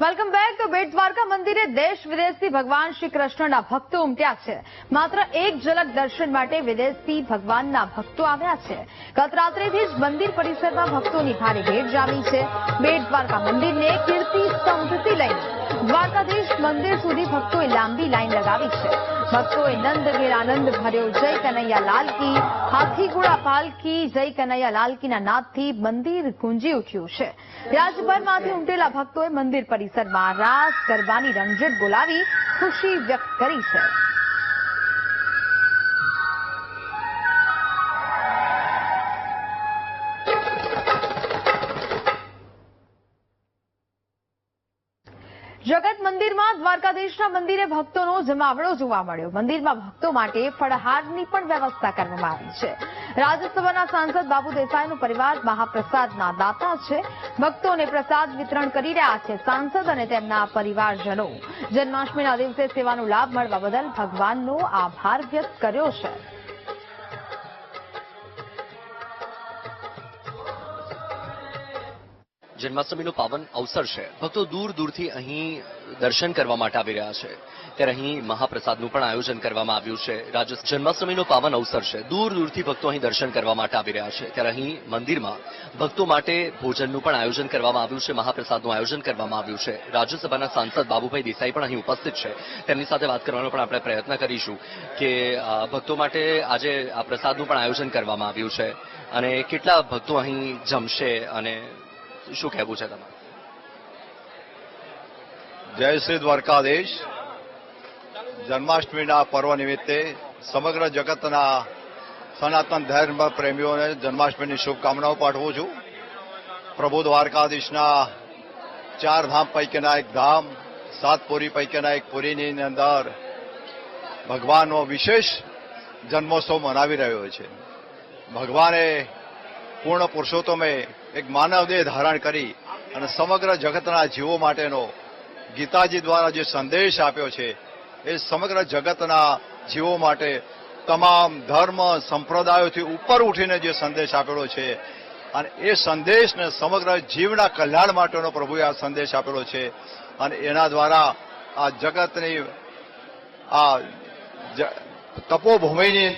Welcome back તો બેટ દ્વારકા મંદિરે દેશ વિદેશથી ભગવાન શ્રી કૃષ્ણના ભક્તો ઉમટ્યા છે. માત્ર એક ઝલક દર્શન માટે વિદેશથી ભગવાનના ભક્તો આવ્યા છે. ગત રાત્રેથી જ મંદિર પરિસરમાં ભક્તોની ભારે ભેટ જામી છે. બેટ દ્વારકા મંદિરને કીર્તિ સ્તંભથી લઈને દ્વારકાધીશ મંદિર સુધી ભક્તોએ લાંબી લાઈન લગાવી છે. ભક્તોએ નંદ ઘેર આનંદ ભર્યો, જય કનૈયા લાલ કી હાથી ઘોડા પાલકી જય કનૈયા લાલ કીના નાદથી મંદિર ગુંજી ઉઠ્યું છે. રાજભરમાંથી ઉમટેલા ભક્તોએ મંદિર પરિસરમાં રાસ ગરબાની રમઝટ બોલાવી ખુશી વ્યક્ત કરી છે. જગત મંદિરમાં દ્વારકાધીશના મંદિરે ભક્તોનો જમાવડો જોવા મળ્યો. મંદિરમાં ભક્તો માટે ફળહારની પણ વ્યવસ્થા કરવામાં આવી છે. રાજ્યસભાના સાંસદ બાબુ દેસાઈનો પરિવાર મહાપ્રસાદના દાતા છે. ભક્તોને પ્રસાદ વિતરણ કરી રહ્યા છે સાંસદ અને તેમના પરિવારજનો. જન્માષ્ટમીના દિવસે સેવાનો લાભ મળવા બદલ ભગવાનનો આભાર વ્યક્ત કર્યો છે. જન્માષ્ટમીનો પાવન અવસર છે. ભક્તો દૂર દૂરથી અહીં દર્શન કરવા માટે આવી રહ્યા છે. ત્યારે અહીં મહાપ્રસાદનું પણ આયોજન કરવામાં આવ્યું છે. રાજસ્થ જન્માષ્ટમીનો પાવન અવસર છે. દૂર દૂરથી ભક્તો અહીં દર્શન કરવા માટે આવી રહ્યા છે. ત્યારે અહીં મંદિરમાં ભક્તો માટે ભોજનનું પણ આયોજન કરવામાં આવ્યું છે. મહાપ્રસાદનું આયોજન કરવામાં આવ્યું છે. રાજ્યસભાના સાંસદ બાબુભાઈ દેસાઈ પણ અહીં ઉપસ્થિત છે. તેમની સાથે વાત કરવાનો પણ આપણે પ્રયત્ન કરીશું કે ભક્તો માટે આજે આ પ્રસાદનું પણ આયોજન કરવામાં આવ્યું છે. અને કેટલા ભક્તો અહીં જમશે અને શું કહેવું છે તમારું? જય શ્રી દ્વારકાધીશ. જન્માષ્ટમીના પર્વ નિમિત્તે સમગ્ર જગતના સનાતન ધર્મ પ્રેમીઓને જન્માષ્ટમીની શુભકામનાઓ પાઠવું છું. પ્રભુ દ્વારકાધીશના ચાર ધામ પૈકીના એક ધામ, સાત પુરી પૈકીના એક પુરીની અંદર ભગવાનનો વિશેષ જન્મોત્સવ મનાવી રહ્યો છે. ભગવાને પૂર્ણ પુરુષોત્તમે એક માનવ દેહ ધારણ કરી અને સમગ્ર જગતના જીવો માટેનો ગીતાજી દ્વારા જે સંદેશ આપ્યો છે, એ સમગ્ર જગતના જીવો માટે તમામ ધર્મ સંપ્રદાયોથી ઉપર ઉઠીને જે સંદેશ આપેલો છે, અને એ સંદેશને સમગ્ર જીવના કલ્યાણ માટેનો પ્રભુએ આ સંદેશ આપેલો છે, અને એના દ્વારા આ જગતની આ તપોભૂમિની